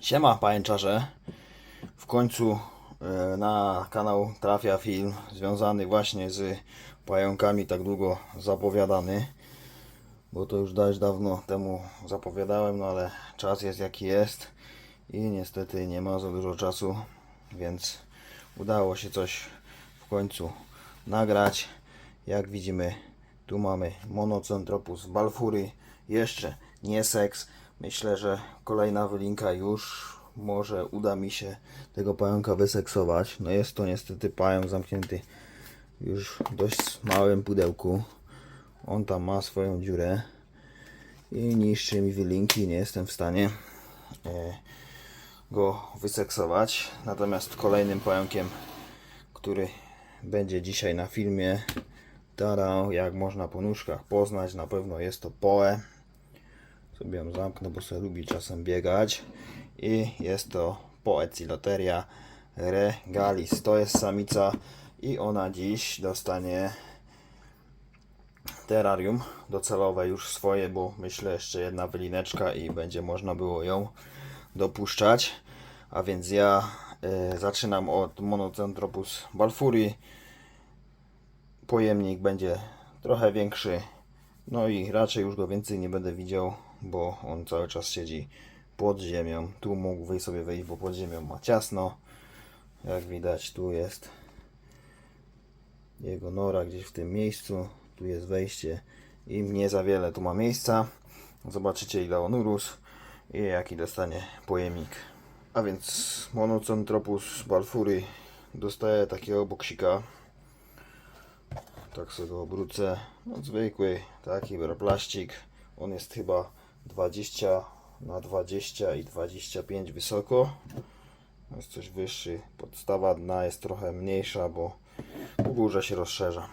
Siema pajęczarze. W końcu e, na kanał trafia film związany właśnie z pająkami, tak długo zapowiadany. Bo to już dość dawno temu zapowiadałem, no ale czas jest jaki jest i niestety nie ma za dużo czasu, więc udało się coś w końcu nagrać. Jak widzimy, tu mamy Monocentropus balfury, jeszcze nie seks. Myślę, że kolejna wylinka już może uda mi się tego pająka wyseksować. No jest to niestety pająk zamknięty już w dość małym pudełku. On tam ma swoją dziurę i niszczy mi wylinki. Nie jestem w stanie e, go wyseksować. Natomiast kolejnym pająkiem, który będzie dzisiaj na filmie, tarał, jak można po nóżkach poznać, na pewno jest to poe. Sobie ją zamknę, bo sobie lubi czasem biegać. I jest to Poeciloteria regalis. To jest samica i ona dziś dostanie terrarium docelowe już swoje, bo myślę jeszcze jedna wylineczka i będzie można było ją dopuszczać. A więc ja y, zaczynam od Monocentropus balfuri. Pojemnik będzie trochę większy, no i raczej już go więcej nie będę widział, bo on cały czas siedzi pod ziemią. Tu mógł sobie wejść, bo pod ziemią ma ciasno. Jak widać, tu jest jego nora gdzieś w tym miejscu. Tu jest wejście i nie za wiele tu ma miejsca. Zobaczycie ile on urósł i jaki dostanie pojemnik. A więc Monocentropus balfury dostaje takiego boksika. Tak sobie go obrócę. No, zwykły taki plastik. On jest chyba 20 na 20 i 25 wysoko. Jest coś wyższy. Podstawa dna jest trochę mniejsza, bo u górze się rozszerza.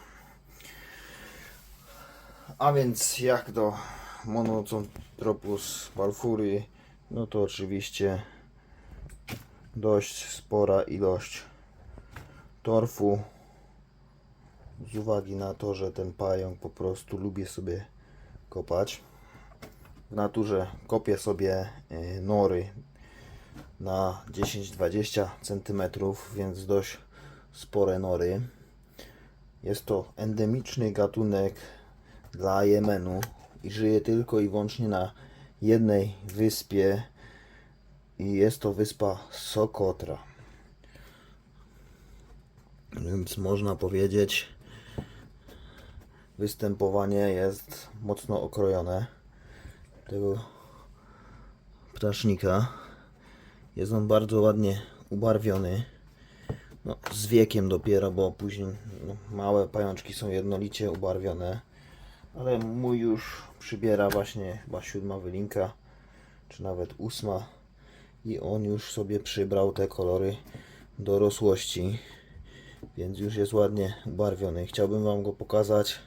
A więc jak do Monocentropus balfury, no to oczywiście dość spora ilość torfu z uwagi na to, że ten pająk po prostu lubi sobie kopać. W naturze kopię sobie y, nory na 10-20 cm, więc dość spore nory. Jest to endemiczny gatunek dla Jemenu i żyje tylko i wyłącznie na jednej wyspie i jest to wyspa Sokotra. Więc można powiedzieć, występowanie jest mocno okrojone tego ptasznika. Jest on bardzo ładnie ubarwiony. No, z wiekiem dopiero, bo później no, małe pajączki są jednolicie ubarwione. Ale mój już przybiera właśnie chyba siódma wylinka, czy nawet ósma. I on już sobie przybrał te kolory dorosłości. Więc już jest ładnie ubarwiony. Chciałbym Wam go pokazać,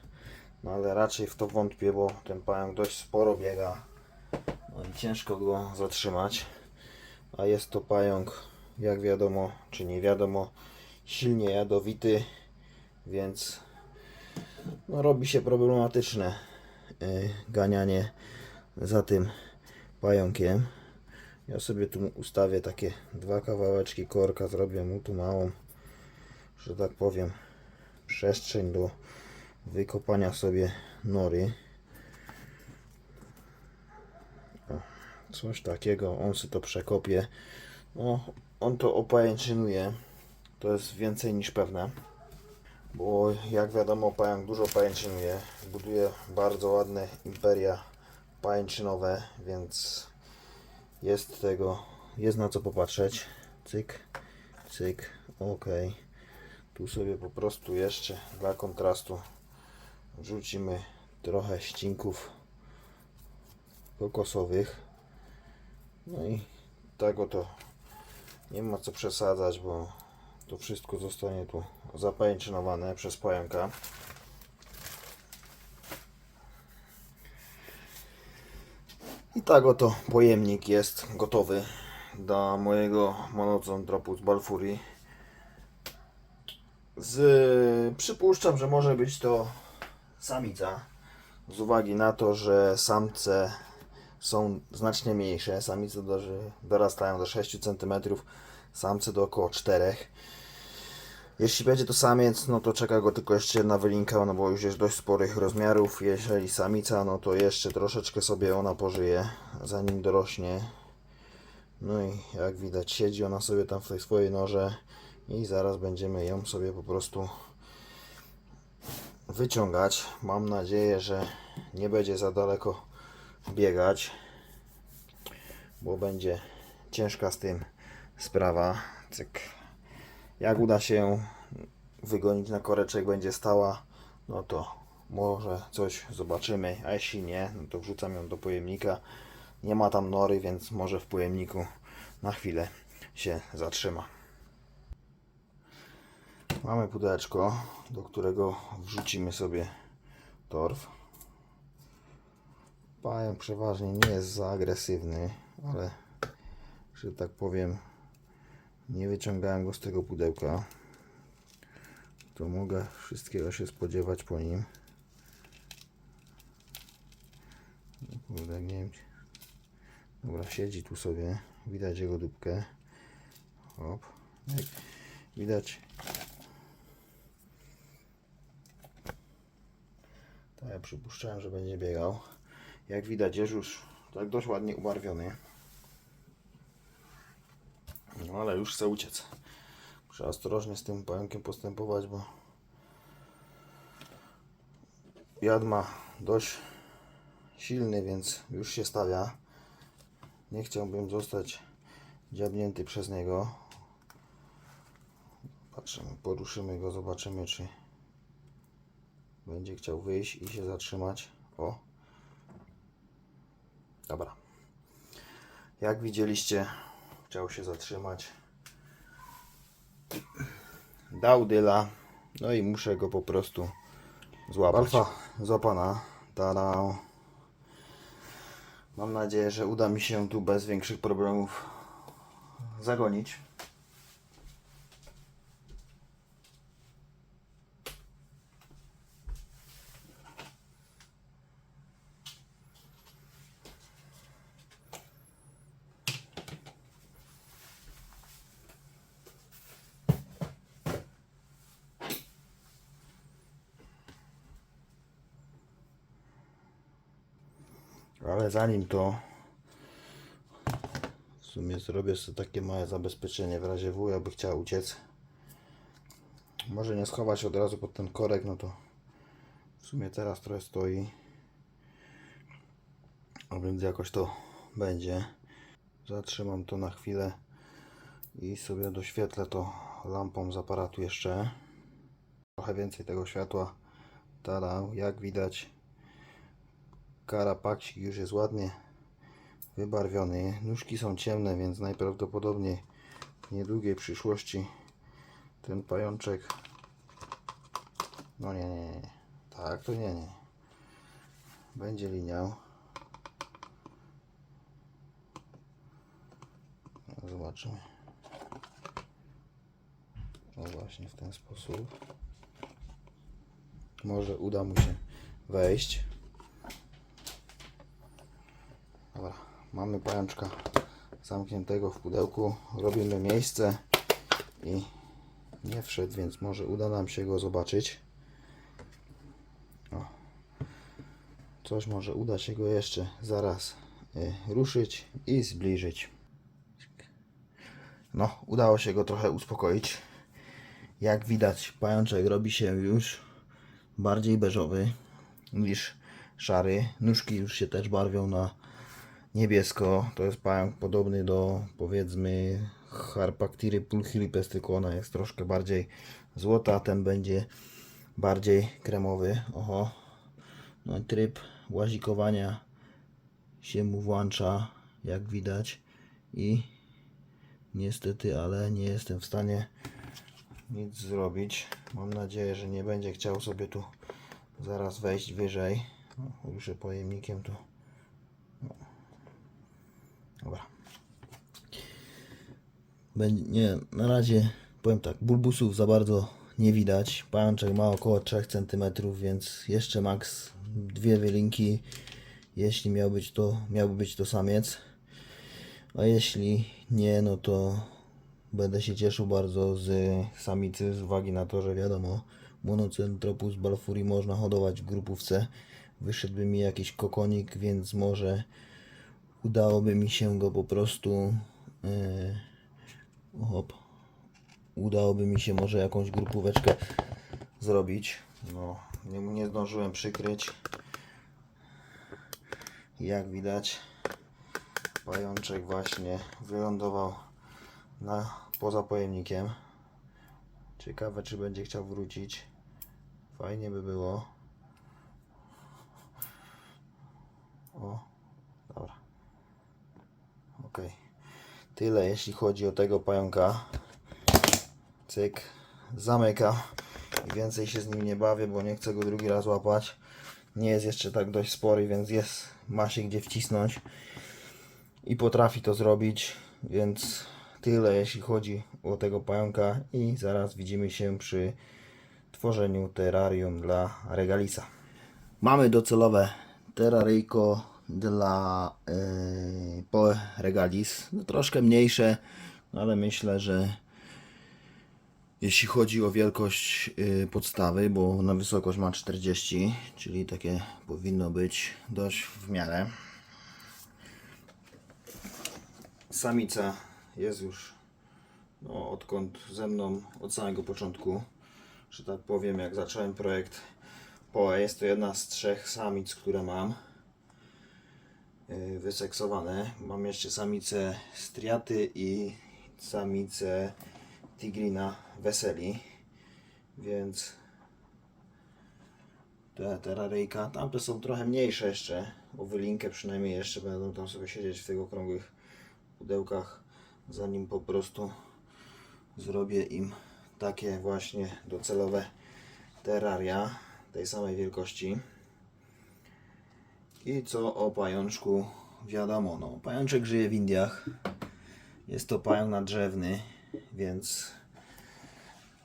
no ale raczej w to wątpię, bo ten pająk dość sporo biega. No i ciężko go zatrzymać. A jest to pająk, jak wiadomo, czy nie wiadomo, silnie jadowity, więc no, robi się problematyczne y, ganianie za tym pająkiem. Ja sobie tu ustawię takie dwa kawałeczki korka, zrobię mu tu małą, że tak powiem, przestrzeń do wykopania sobie nory. O, coś takiego, on sobie to przekopie. No, on to opajęczynuje, to jest więcej niż pewne. Bo jak wiadomo, pająk dużo pajęczynuje, buduje bardzo ładne imperia pajęczynowe, więc jest tego, jest na co popatrzeć. Cyk, cyk, ok. Tu sobie po prostu jeszcze dla kontrastu wrzucimy trochę ścinków kokosowych. No i tego to nie ma co przesadzać, bo to wszystko zostanie tu zapajęczynowane przez pająka. I tak oto pojemnik jest gotowy dla mojego Monocentropus balfuri. Z, przypuszczam, że może być to samica. Z uwagi na to, że samce są znacznie mniejsze. Samice do, dorastają do 6 cm, samce do około 4 jeśli będzie to samiec, no to czeka go tylko jeszcze jedna wylinka, no bo już jest dość sporych rozmiarów. Jeżeli samica, no to jeszcze troszeczkę sobie ona pożyje, zanim dorośnie. No i jak widać, siedzi ona sobie tam w tej swojej norze i zaraz będziemy ją sobie po prostu wyciągać. Mam nadzieję, że nie będzie za daleko biegać, bo będzie ciężka z tym sprawa. Cyk. Jak uda się wygonić na koreczek, będzie stała, no to może coś zobaczymy, a jeśli nie, no to wrzucam ją do pojemnika. Nie ma tam nory, więc może w pojemniku na chwilę się zatrzyma. Mamy pudełeczko, do którego wrzucimy sobie torf. Pająk przeważnie nie jest za agresywny, ale że tak powiem, nie wyciągałem go z tego pudełka. To mogę wszystkiego się spodziewać po nim. No Kurde, nie. Dobra, siedzi tu sobie. Widać jego dupkę. Hop. Widać. Ja przypuszczałem, że będzie biegał. Jak widać, jest już tak dość ładnie ubarwiony. No ale już chce uciec. Muszę ostrożnie z tym pająkiem postępować, bo jad ma dość silny, więc już się stawia. Nie chciałbym zostać dziabnięty przez niego. Patrzymy, poruszymy go, zobaczymy czy będzie chciał wyjść i się zatrzymać. O. Dobra. Jak widzieliście, chciał się zatrzymać. Dał dyla. No i muszę go po prostu złapać. Alfa złapana. Tada. Mam nadzieję, że uda mi się tu bez większych problemów zagonić. Ale zanim to w sumie zrobię sobie takie małe zabezpieczenie w razie W, jakby chciał uciec. Może nie schować od razu pod ten korek, no to w sumie teraz trochę stoi. A więc jakoś to będzie. Zatrzymam to na chwilę i sobie doświetlę to lampą z aparatu jeszcze. Trochę więcej tego światła. Tada, jak widać Karapaksik już jest ładnie wybarwiony. Nóżki są ciemne, więc najprawdopodobniej w niedługiej przyszłości ten pajączek. No nie, nie, nie. Tak, to nie, nie. Będzie liniał. No, Zobaczymy. No właśnie w ten sposób. Może uda mu się wejść. Dobra, mamy pajączka zamkniętego w pudełku. Robimy miejsce i nie wszedł, więc może uda nam się go zobaczyć. O. Coś może uda się go jeszcze zaraz y, ruszyć i zbliżyć. No, udało się go trochę uspokoić. Jak widać, pajączek robi się już bardziej beżowy niż szary. Nóżki już się też barwią na niebiesko. To jest pająk podobny do powiedzmy Harpactiry pulchilipes, tylko ona jest troszkę bardziej złota, ten będzie bardziej kremowy. Oho. No i tryb łazikowania się mu włącza, jak widać. I niestety, ale nie jestem w stanie nic zrobić. Mam nadzieję, że nie będzie chciał sobie tu zaraz wejść wyżej. No, ruszę pojemnikiem tu. Dobra. Będzie, na razie powiem tak, bulbusów za bardzo nie widać. Pajączek ma około 3 cm, więc jeszcze maks dwie wylinki jeśli miał być to, miałby być to samiec. A jeśli nie, no to będę się cieszył bardzo z samicy z uwagi na to, że wiadomo, Monocentropus balfuri można hodować w grupówce. Wyszedłby mi jakiś kokonik, więc może udałoby mi się go po prostu yy, hop, udałoby mi się może jakąś grupóweczkę zrobić. No, nie, nie zdążyłem przykryć. Jak widać, pajączek właśnie wylądował na, poza pojemnikiem. Ciekawe, czy będzie chciał wrócić. Fajnie by było. O. Ok. Tyle jeśli chodzi o tego pająka. Cyk. Zamyka. I więcej się z nim nie bawię, bo nie chcę go drugi raz łapać. Nie jest jeszcze tak dość spory, więc jest, ma się gdzie wcisnąć. I potrafi to zrobić, więc tyle jeśli chodzi o tego pająka. I zaraz widzimy się przy tworzeniu terrarium dla regalisa. Mamy docelowe terraryjko dla yy, Poe regalis. No, troszkę mniejsze, no, ale myślę, że jeśli chodzi o wielkość yy, podstawy, bo na wysokość ma 40, czyli takie powinno być dość w miarę. Samica jest już no, odkąd ze mną od samego początku, że tak powiem, jak zacząłem projekt Poe. Jest to jedna z trzech samic, które mam wyseksowane. Mam jeszcze samicę striaty i samicę tigrina weseli, więc te terraryjka, tamte są trochę mniejsze jeszcze, o wylinkę przynajmniej jeszcze będą tam sobie siedzieć w tych okrągłych pudełkach, zanim po prostu zrobię im takie właśnie docelowe terraria tej samej wielkości. I co o pajączku wiadomo, no pajączek żyje w Indiach. Jest to pająk nadrzewny, więc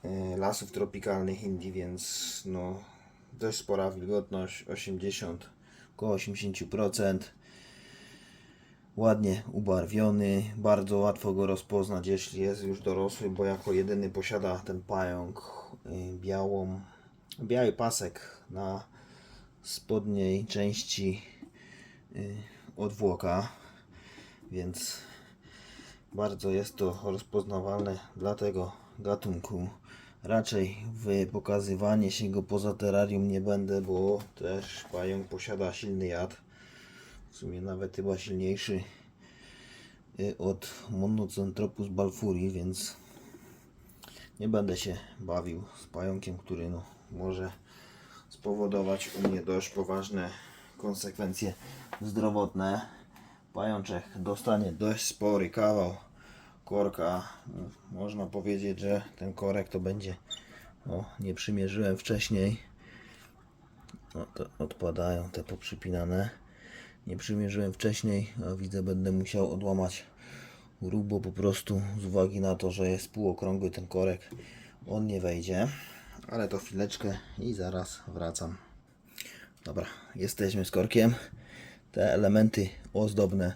y, lasów tropikalnych Indii, więc no dość spora wilgotność, 80, około 80%. Ładnie ubarwiony, bardzo łatwo go rozpoznać, jeśli jest już dorosły, bo jako jedyny posiada ten pająk y, białą, biały pasek na spodniej części odwłoka, więc bardzo jest to rozpoznawalne dla tego gatunku. Raczej w pokazywanie się go poza terrarium nie będę, bo też pająk posiada silny jad. W sumie nawet chyba silniejszy y, od Monocentropus balfuri, więc nie będę się bawił z pająkiem, który no, może spowodować u mnie dość poważne konsekwencje zdrowotne. Pajączek dostanie dość spory kawał korka. Można powiedzieć, że ten korek to będzie. O, nie przymierzyłem wcześniej. No to odpadają te poprzypinane. Nie przymierzyłem wcześniej, a widzę, będę musiał odłamać róg, bo po prostu z uwagi na to, że jest półokrągły ten korek, on nie wejdzie. Ale to chwileczkę i zaraz wracam. Dobra, jesteśmy z korkiem. Te elementy ozdobne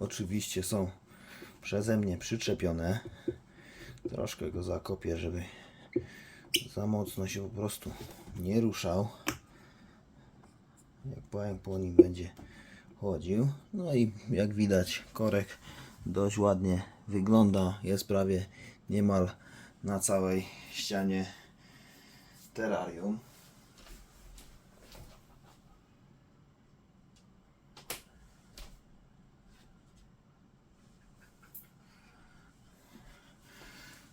oczywiście są przeze mnie przyczepione. Troszkę go zakopię, żeby za mocno się po prostu nie ruszał. Jak pająk po nim będzie chodził. No i jak widać korek dość ładnie wygląda. Jest prawie niemal na całej ścianie terrarium.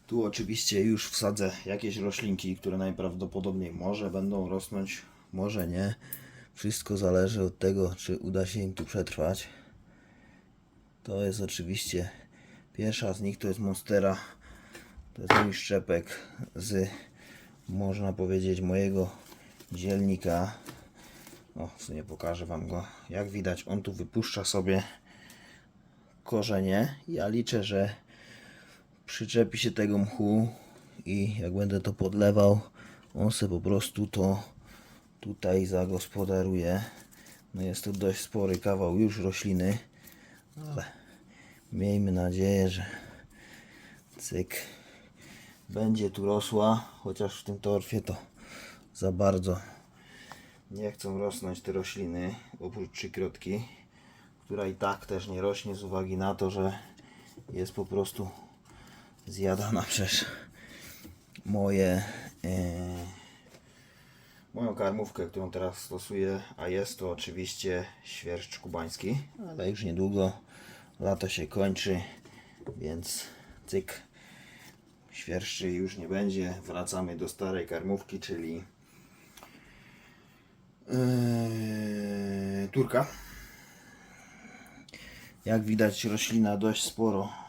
Tu oczywiście już wsadzę jakieś roślinki, które najprawdopodobniej może będą rosnąć, może nie. Wszystko zależy od tego, czy uda się im tu przetrwać. To jest oczywiście pierwsza z nich, to jest Monstera. To jest mój szczepek z, można powiedzieć, mojego dzielnika. O, w sumie pokażę Wam go. Jak widać, on tu wypuszcza sobie korzenie. Ja liczę, że przyczepi się tego mchu i jak będę to podlewał, on se po prostu to tutaj zagospodaruje. No jest to dość spory kawał już rośliny, ale miejmy nadzieję, że cyk będzie tu rosła, chociaż w tym torfie to za bardzo nie chcą rosnąć te rośliny, oprócz trzykrotki, która i tak też nie rośnie z uwagi na to, że jest po prostu zjadana przez moje e, moją karmówkę, którą teraz stosuję, a jest to oczywiście świerszcz kubański, ale już niedługo lato się kończy, więc cyk świerszczy już nie będzie. Wracamy do starej karmówki, czyli yy, turka. Jak widać roślina dość sporo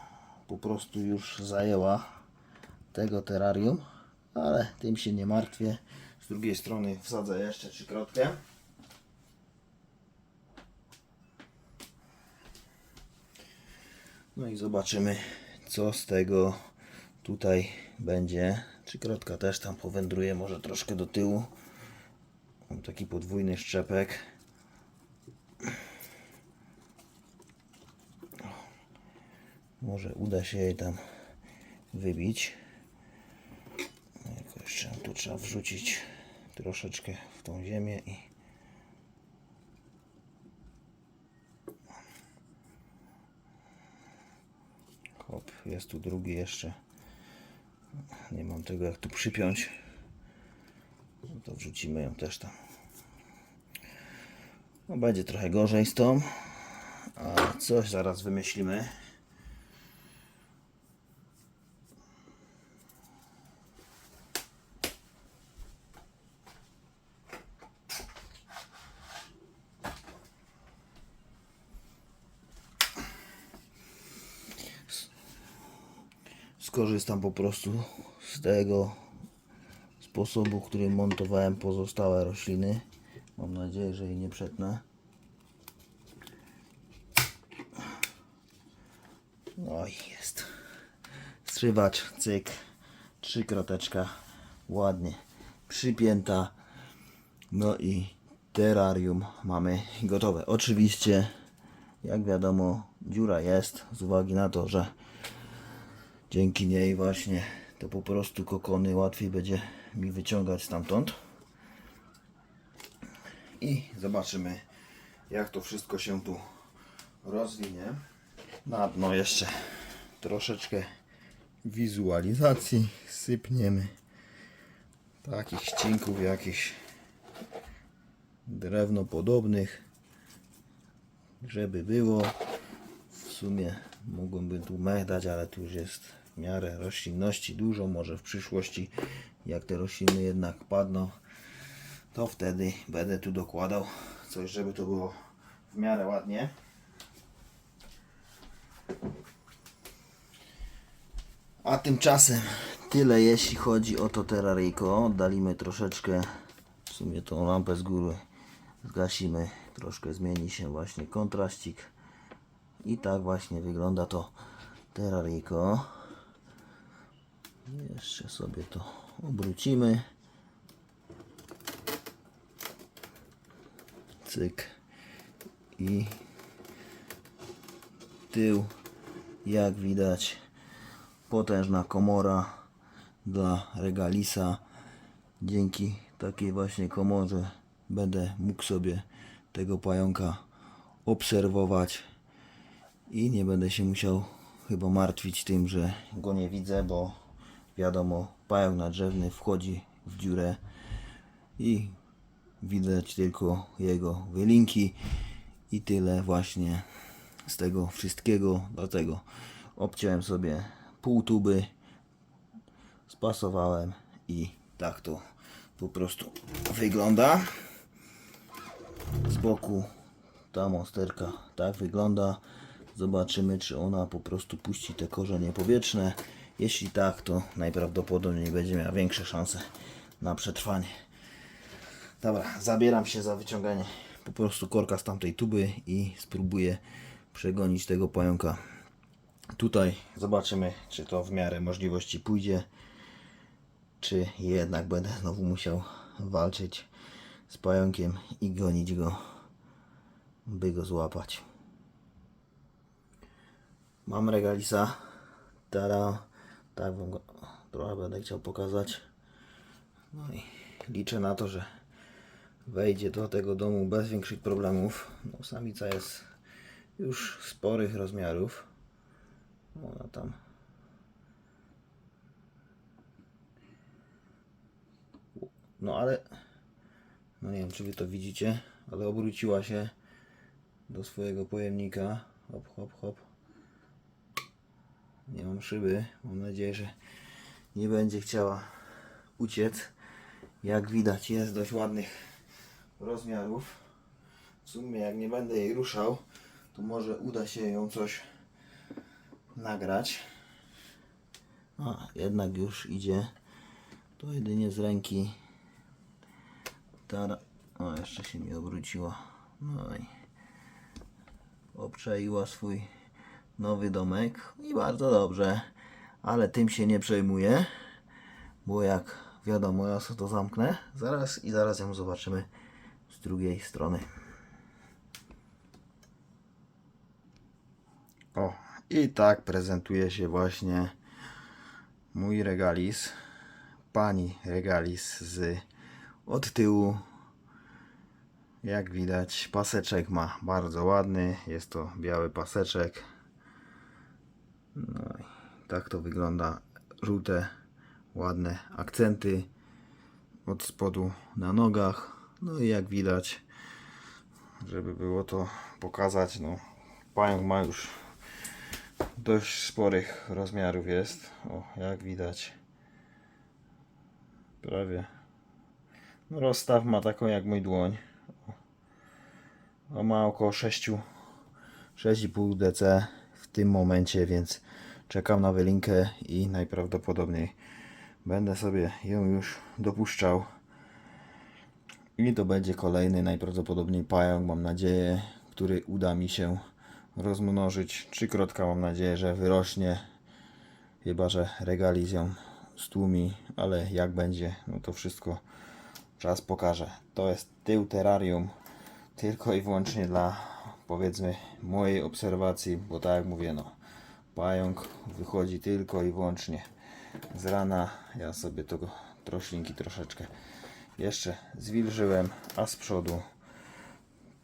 po prostu już zajęła tego terrarium, ale tym się nie martwię. Z drugiej strony wsadzę jeszcze trzykrotkę. No i zobaczymy, co z tego tutaj będzie. Trzykrotka też tam powędruje, może troszkę do tyłu. Mam taki podwójny szczepek. Może uda się jej tam wybić. Jako jeszcze tu trzeba wrzucić troszeczkę w tą ziemię i hop, jest tu drugi jeszcze. Nie mam tego jak tu przypiąć. No to wrzucimy ją też tam. No będzie trochę gorzej z tą, a coś zaraz wymyślimy. Skorzystam po prostu z tego sposobu, którym montowałem pozostałe rośliny. Mam nadzieję, że jej nie przetnę. No i jest. Strzywacz, cyk, trzy kroteczka, ładnie przypięta. No i terrarium mamy gotowe. Oczywiście, jak wiadomo, dziura jest z uwagi na to, że dzięki niej właśnie to po prostu kokony łatwiej będzie mi wyciągać stamtąd. I zobaczymy jak to wszystko się tu rozwinie. Na dno jeszcze troszeczkę wizualizacji sypniemy. Takich ścinków jakichś drewno podobnych żeby było. W sumie mógłbym tu mech dać, ale tu już jest miarę roślinności dużo. Może w przyszłości, jak te rośliny jednak padną, to wtedy będę tu dokładał coś, żeby to było w miarę ładnie. A tymczasem tyle jeśli chodzi o to terraryjko. Oddalimy troszeczkę, w sumie tą lampę z góry zgasimy. Troszkę zmieni się właśnie kontraścik. I tak właśnie wygląda to terraryjko. Jeszcze sobie to obrócimy. Cyk. I tył, jak widać, potężna komora dla regalisa. Dzięki takiej właśnie komorze będę mógł sobie tego pająka obserwować i nie będę się musiał chyba martwić tym, że go nie widzę, bo wiadomo, pająk nadrzewny wchodzi w dziurę i widać tylko jego wylinki i tyle właśnie z tego wszystkiego. Dlatego obciąłem sobie pół tuby, spasowałem i tak to po prostu wygląda. Z boku ta monsterka tak wygląda. Zobaczymy, czy ona po prostu puści te korzenie powietrzne. Jeśli tak, to najprawdopodobniej będzie miała większe szanse na przetrwanie. Dobra, zabieram się za wyciąganie po prostu korka z tamtej tuby i spróbuję przegonić tego pająka. Tutaj zobaczymy, czy to w miarę możliwości pójdzie, czy jednak będę znowu musiał walczyć z pająkiem i gonić go by go złapać. Mam regalisa. Tara. Tak wam go trochę będę chciał pokazać. No i liczę na to, że wejdzie do tego domu bez większych problemów. No, samica jest już sporych rozmiarów. Ona tam No ale no nie wiem czy wy to widzicie, ale obróciła się do swojego pojemnika. Hop, hop, hop. Nie mam szyby. Mam nadzieję, że nie będzie chciała uciec. Jak widać jest dość ładnych rozmiarów. W sumie jak nie będę jej ruszał, to może uda się ją coś nagrać. A, jednak już idzie. To jedynie z ręki. Tara. O, jeszcze się mi obróciła. No i obczaiła swój nowy domek i bardzo dobrze. Ale tym się nie przejmuję, bo jak wiadomo, ja sobie to zamknę zaraz i zaraz ją zobaczymy z drugiej strony. O, i tak prezentuje się właśnie mój regalis, pani regalis z od tyłu. Jak widać, paseczek ma bardzo ładny. Jest to biały paseczek. No tak to wygląda. Żółte, ładne akcenty od spodu na nogach. No i jak widać, żeby było to pokazać, no pająk ma już dość sporych rozmiarów jest. O, jak widać. Prawie. No, rozstaw ma taką jak mój dłoń. O, ma około 6 6,5 dc tym momencie, więc czekam na wylinkę i najprawdopodobniej będę sobie ją już dopuszczał. I to będzie kolejny najprawdopodobniej pająk, mam nadzieję, który uda mi się rozmnożyć. Trzykrotka mam nadzieję, że wyrośnie. Chyba, że regaliz ją stłumi, ale jak będzie, no to wszystko czas pokaże. To jest tył terrarium tylko i wyłącznie dla powiedzmy mojej obserwacji, bo tak jak mówię, no pająk wychodzi tylko i wyłącznie z rana. Ja sobie tego troślinki troszeczkę jeszcze zwilżyłem, a z przodu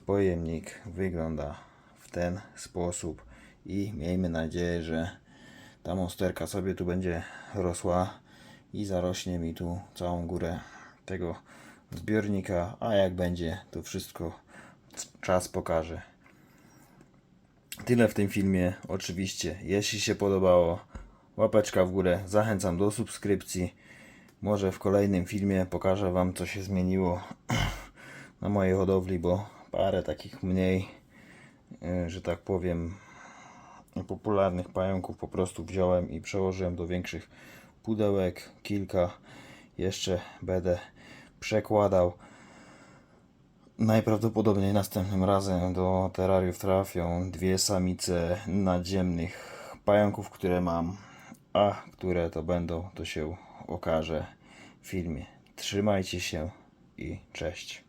pojemnik wygląda w ten sposób i miejmy nadzieję, że ta monsterka sobie tu będzie rosła i zarośnie mi tu całą górę tego zbiornika, a jak będzie to wszystko czas pokaże. Tyle w tym filmie. Oczywiście, jeśli się podobało, łapeczka w górę. Zachęcam do subskrypcji. Może w kolejnym filmie pokażę Wam, co się zmieniło na mojej hodowli, bo parę takich mniej, e, że tak powiem, popularnych pająków po prostu wziąłem i przełożyłem do większych pudełek. Kilka jeszcze będę przekładał. Najprawdopodobniej następnym razem do terrariów trafią dwie samice nadziemnych pająków, które mam, a które to będą, to się okaże w filmie. Trzymajcie się i cześć.